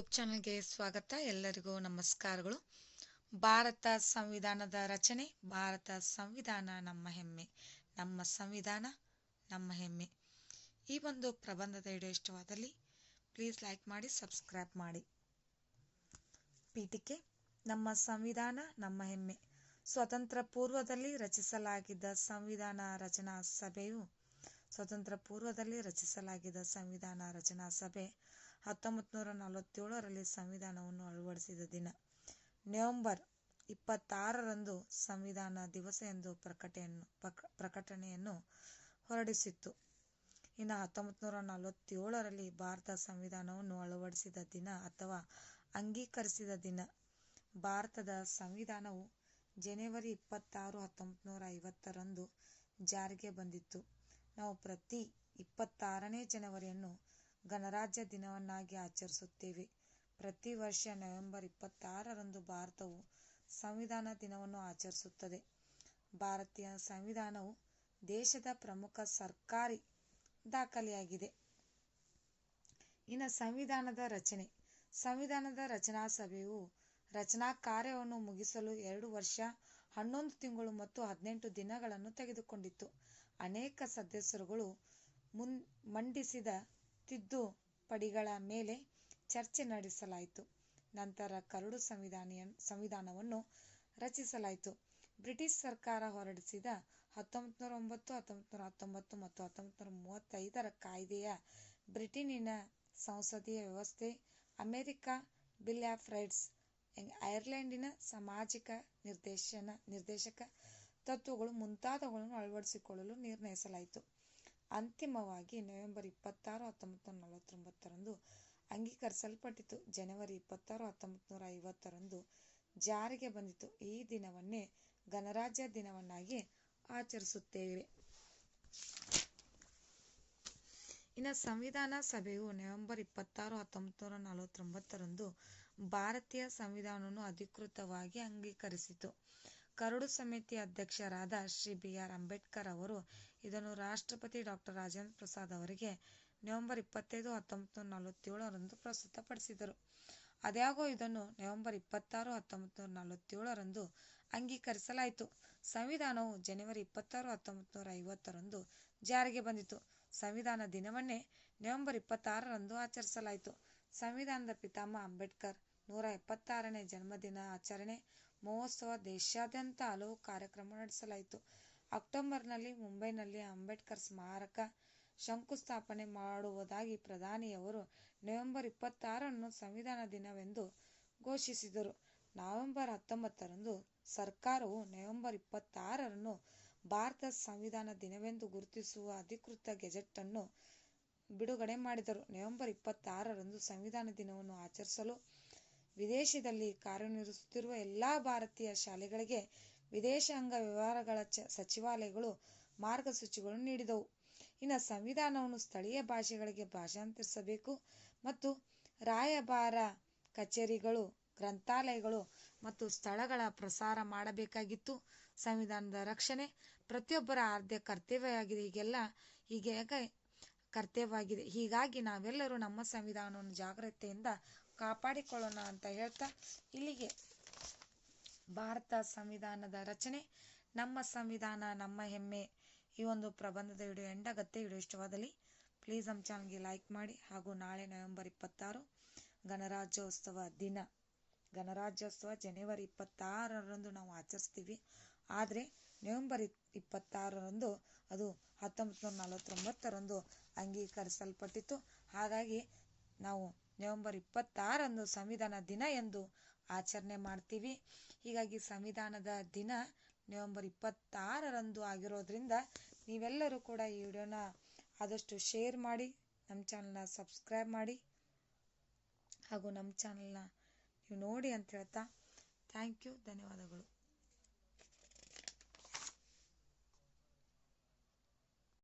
YouTube ಚಾನಲ್ಗೆ ಸ್ವಾಗತ. ಎಲ್ಲರಿಗೂ ನಮಸ್ಕಾರಗಳು. ಭಾರತ ಸಂವಿಧಾನದ ರಚನೆ, ಭಾರತ ಸಂವಿಧಾನ ನಮ್ಮ ಹೆಮ್ಮೆ, ನಮ್ಮ ಸಂವಿಧಾನ ನಮ್ಮ ಹೆಮ್ಮೆ. ಈ ಒಂದು ಪ್ರಬಂಧದ ವಿಡಿಯೋ ಇಷ್ಟವಾದಲ್ಲಿ ಪ್ಲೀಸ್ ಲೈಕ್ ಮಾಡಿ ಸಬ್ಸ್ಕ್ರೈಬ್ ಮಾಡಿ. ಪೀಠಿಕೆ ನಮ್ಮ ಸಂವಿಧಾನ ನಮ್ಮ ಹೆಮ್ಮೆ. ಸ್ವತಂತ್ರ ಪೂರ್ವದಲ್ಲಿ ರಚಿಸಲಾಗಿದ್ದ ಸಂವಿಧಾನ ರಚನಾ ಸಭೆಯು, ಸ್ವತಂತ್ರ ಪೂರ್ವದಲ್ಲಿ ರಚಿಸಲಾಗಿದ್ದ ಸಂವಿಧಾನ ರಚನಾ ಸಭೆ ಹತ್ತೊಂಬತ್ತು ನೂರ ನಲವತ್ತೇಳರಲ್ಲಿ ಸಂವಿಧಾನವನ್ನು ಅಳವಡಿಸಿದ ದಿನ. ನವೆಂಬರ್ ಇಪ್ಪತ್ತಾರರಂದು ಸಂವಿಧಾನ ದಿವಸ ಎಂದು ಪ್ರಕಟಣೆಯನ್ನು ಪ್ರಕಟಣೆಯನ್ನು ಹೊರಡಿಸಿತ್ತು. ಇನ್ನು ಹತ್ತೊಂಬತ್ತು ನೂರ ನಲವತ್ತೇಳರಲ್ಲಿ ಭಾರತ ಸಂವಿಧಾನವನ್ನು ಅಳವಡಿಸಿದ ದಿನ ಅಥವಾ ಅಂಗೀಕರಿಸಿದ ದಿನ. ಭಾರತದ ಸಂವಿಧಾನವು ಜನವರಿ ಇಪ್ಪತ್ತಾರು ಹತ್ತೊಂಬತ್ತು ನೂರ ಐವತ್ತರಂದು ಜಾರಿಗೆ ಬಂದಿತ್ತು. ನಾವು ಪ್ರತಿ ಇಪ್ಪತ್ತಾರನೇ ಜನವರಿಯನ್ನು ಗಣರಾಜ್ಯ ದಿನವನ್ನಾಗಿ ಆಚರಿಸುತ್ತೇವೆ. ಪ್ರತಿ ವರ್ಷ ನವೆಂಬರ್ ಇಪ್ಪತ್ತಾರರಂದು ಭಾರತವು ಸಂವಿಧಾನ ದಿನವನ್ನು ಆಚರಿಸುತ್ತದೆ. ಭಾರತೀಯ ಸಂವಿಧಾನವು ದೇಶದ ಪ್ರಮುಖ ಸರ್ಕಾರಿ ದಾಖಲೆಯಾಗಿದೆ. ಇನ್ನು ಸಂವಿಧಾನದ ರಚನೆ. ಸಂವಿಧಾನದ ರಚನಾ ಸಭೆಯು ರಚನಾ ಕಾರ್ಯವನ್ನು ಮುಗಿಸಲು ಎರಡು ವರ್ಷ, ಹನ್ನೊಂದು ತಿಂಗಳು ಮತ್ತು ಹದಿನೆಂಟು ದಿನಗಳನ್ನು ತೆಗೆದುಕೊಂಡಿತ್ತು. ಅನೇಕ ಸದಸ್ಯರುಗಳು ಮುನ್, ಮಂಡಿಸಿದ ತಿದ್ದುಪಡಿಗಳ ಮೇಲೆ ಚರ್ಚೆ ನಡೆಸಲಾಯಿತು. ನಂತರ ಕರಡು ಸಂವಿಧಾನವನ್ನು ರಚಿಸಲಾಯಿತು. ಬ್ರಿಟಿಷ್ ಸರ್ಕಾರ ಹೊರಡಿಸಿದ ಹತ್ತೊಂಬತ್ತು ನೂರ ಒಂಬತ್ತು ಹತ್ತೊಂಬತ್ತು ನೂರ ಹತ್ತೊಂಬತ್ತು ಮತ್ತು ಹತ್ತೊಂಬತ್ತನೂರ ಮೂವತ್ತೈದರ ಕಾಯ್ದೆಯ ಬ್ರಿಟನ್ನಿನ ಸಂಸದೀಯ ವ್ಯವಸ್ಥೆ, ಅಮೆರಿಕ ಬಿಲ್ ಆಫ್ ರೈಟ್ಸ್, ಐರ್ಲೆಂಡಿನ ಸಾಮಾಜಿಕ ನಿರ್ದೇಶನ ನಿರ್ದೇಶಕ ತತ್ವಗಳು ಮುಂತಾದವುಗಳನ್ನು ಅಳವಡಿಸಿಕೊಳ್ಳಲು ನಿರ್ಣಯಿಸಲಾಯಿತು. ಅಂತಿಮವಾಗಿ ನವೆಂಬರ್ ಇಪ್ಪತ್ತಾರು, ಹತ್ತೊಂಬತ್ತು ನೂರ ನಲವತ್ತೊಂಬತ್ತರಂದು ಅಂಗೀಕರಿಸಲ್ಪಟ್ಟಿತು. ಜನವರಿ ಇಪ್ಪತ್ತಾರು, ಹತ್ತೊಂಬತ್ತು ನೂರ ಐವತ್ತರಂದು ಜಾರಿಗೆ ಬಂದಿತು. ಈ ದಿನವನ್ನೇ ಗಣರಾಜ್ಯ ದಿನವನ್ನಾಗಿ ಆಚರಿಸುತ್ತೇವೆ. ಇನ್ನು ಸಂವಿಧಾನ ಸಭೆಯು ನವೆಂಬರ್ ಇಪ್ಪತ್ತಾರು, ಹತ್ತೊಂಬತ್ತು ನೂರ ನಲವತ್ತೊಂಬತ್ತರಂದು ಭಾರತೀಯ ಸಂವಿಧಾನವನ್ನು ಅಧಿಕೃತವಾಗಿ ಅಂಗೀಕರಿಸಿತು. ಕರಡು ಸಮಿತಿ ಅಧ್ಯಕ್ಷರಾದ ಶ್ರೀ ಬಿ ಆರ್ ಅಂಬೇಡ್ಕರ್ ಅವರು ಇದನ್ನು ರಾಷ್ಟ್ರಪತಿ ಡಾಕ್ಟರ್ ರಾಜೇಂದ್ರ ಪ್ರಸಾದ್ ಅವರಿಗೆ ನವೆಂಬರ್ ಇಪ್ಪತ್ತೈದು ಹತ್ತೊಂಬತ್ತು ನಲವತ್ತೇಳರಂದು ಪ್ರಸ್ತುತಪಡಿಸಿದರು. ಅದ್ಯಾಗೋ ಇದನ್ನು ನವೆಂಬರ್ ಇಪ್ಪತ್ತಾರು ಹತ್ತೊಂಬತ್ತು ನೂರ ನಲವತ್ತೇಳರಂದು ಅಂಗೀಕರಿಸಲಾಯಿತು. ಸಂವಿಧಾನವು ಜನವರಿ ಇಪ್ಪತ್ತಾರು ಹತ್ತೊಂಬತ್ತು ನೂರ ಐವತ್ತರಂದು ಜಾರಿಗೆ ಬಂದಿತು. ಸಂವಿಧಾನ ದಿನವನ್ನೇ ನವೆಂಬರ್ ಇಪ್ಪತ್ತಾರರಂದು ಆಚರಿಸಲಾಯಿತು. ಸಂವಿಧಾನದ ಪಿತಾಮಹ ಅಂಬೇಡ್ಕರ್ ನೂರ ಎಪ್ಪತ್ತಾರನೇ ಜನ್ಮದಿನ ಆಚರಣೆ. ಮಹೋತ್ಸವ ದೇಶಾದ್ಯಂತ ಹಲವು ಕಾರ್ಯಕ್ರಮ ನಡೆಸಲಾಯಿತು. ಅಕ್ಟೋಬರ್ನಲ್ಲಿ ಮುಂಬೈನಲ್ಲಿ ಅಂಬೇಡ್ಕರ್ ಸ್ಮಾರಕ ಶಂಕುಸ್ಥಾಪನೆ ಮಾಡುವುದಾಗಿ ಪ್ರಧಾನಿಯವರು ನವೆಂಬರ್ ಇಪ್ಪತ್ತಾರನ್ನು ಸಂವಿಧಾನ ದಿನವೆಂದು ಘೋಷಿಸಿದರು. ನವೆಂಬರ್ ಹತ್ತೊಂಬತ್ತರಂದು ಸರ್ಕಾರವು ನವೆಂಬರ್ ಇಪ್ಪತ್ತಾರರನ್ನು ಭಾರತ ಸಂವಿಧಾನ ದಿನವೆಂದು ಗುರುತಿಸುವ ಅಧಿಕೃತ ಗೆಜೆಟ್ ಅನ್ನು ಬಿಡುಗಡೆ ಮಾಡಿದರು. ನವೆಂಬರ್ ಇಪ್ಪತ್ತಾರರಂದು ಸಂವಿಧಾನ ದಿನವನ್ನು ಆಚರಿಸಲು ವಿದೇಶದಲ್ಲಿ ಕಾರ್ಯನಿರ್ವಹಿಸುತ್ತಿರುವ ಎಲ್ಲ ಭಾರತೀಯ ಶಾಲೆಗಳಿಗೆ ವಿದೇಶಾಂಗ ವ್ಯವಹಾರಗಳ ಸಚಿವಾಲಯಗಳು ಮಾರ್ಗಸೂಚಿಗಳನ್ನು ನೀಡಿದವು. ಇನ್ನು ಸಂವಿಧಾನವನ್ನು ಸ್ಥಳೀಯ ಭಾಷೆಗಳಿಗೆ ಭಾಷಾಂತರಿಸಬೇಕು ಮತ್ತು ರಾಯಭಾರ ಕಚೇರಿಗಳು, ಗ್ರಂಥಾಲಯಗಳು ಮತ್ತು ಸ್ಥಳಗಳ ಪ್ರಸಾರ ಮಾಡಬೇಕಾಗಿತ್ತು. ಸಂವಿಧಾನದ ರಕ್ಷಣೆ ಪ್ರತಿಯೊಬ್ಬರ ಆದ್ಯ ಕರ್ತವ್ಯವಾಗಿದೆ. ಈಗೆಲ್ಲ ಹೀಗೆ ಕರ್ತವ್ಯವಾಗಿದೆ. ಹೀಗಾಗಿ ನಾವೆಲ್ಲರೂ ನಮ್ಮ ಸಂವಿಧಾನವನ್ನು ಜಾಗ್ರತೆಯಿಂದ ಕಾಪಾಡಿಕೊಳ್ಳೋಣ ಅಂತ ಹೇಳ್ತಾ ಇಲ್ಲಿಗೆ ಭಾರತ ಸಂವಿಧಾನದ ರಚನೆ, ನಮ್ಮ ಸಂವಿಧಾನ, ನಮ್ಮ ಹೆಮ್ಮೆ ಈ ಒಂದು ಪ್ರಬಂಧದ ವಿಡಿಯೋ ಎಂಡಾಗತ್ತೆ ವಿಡಿಯೋ ಇಷ್ಟವಾದಲ್ಲಿ ಪ್ಲೀಸ್ ನಮ್ಮ ಚಾನಲ್ಗೆ ಲೈಕ್ ಮಾಡಿ ಹಾಗೂ ನಾಳೆ ನವೆಂಬರ್ ಇಪ್ಪತ್ತಾರು ಗಣರಾಜ್ಯೋತ್ಸವ ದಿನ. ಗಣರಾಜ್ಯೋತ್ಸವ ಜನವರಿ ಇಪ್ಪತ್ತಾರರಂದು ನಾವು ಆಚರಿಸ್ತೀವಿ. ಆದರೆ ನವೆಂಬರ್ ಇಪ್ಪತ್ತಾರರಂದು ಅದು ಹತ್ತೊಂಬತ್ತು ನೂರ ನಲವತ್ತೊಂಬತ್ತರಂದು ಅಂಗೀಕರಿಸಲ್ಪಟ್ಟಿತ್ತು. ಹಾಗಾಗಿ ನಾವು ನವೆಂಬರ್ ಇಪ್ಪತ್ತಾರಂದು ಸಂವಿಧಾನ ದಿನ ಎಂದು ಆಚರಣೆ ಮಾಡ್ತೀವಿ. ಹೀಗಾಗಿ ಸಂವಿಧಾನದ ದಿನ ನವೆಂಬರ್ ಇಪ್ಪತ್ತಾರರಂದು ಆಗಿರೋದ್ರಿಂದ ನೀವೆಲ್ಲರೂ ಕೂಡ ಈ ವಿಡಿಯೋನ ಆದಷ್ಟು ಶೇರ್ ಮಾಡಿ, ನಮ್ಮ ಚಾನಲ್ನ ಸಬ್ಸ್ಕ್ರೈಬ್ ಮಾಡಿ. ಹಾಗೂ ನಮ್ಮ ಚಾನಲ್ನ ನೀವು ನೋಡಿ ಅಂತ ಹೇಳ್ತಾ ಥ್ಯಾಂಕ್ ಯು, ಧನ್ಯವಾದಗಳು.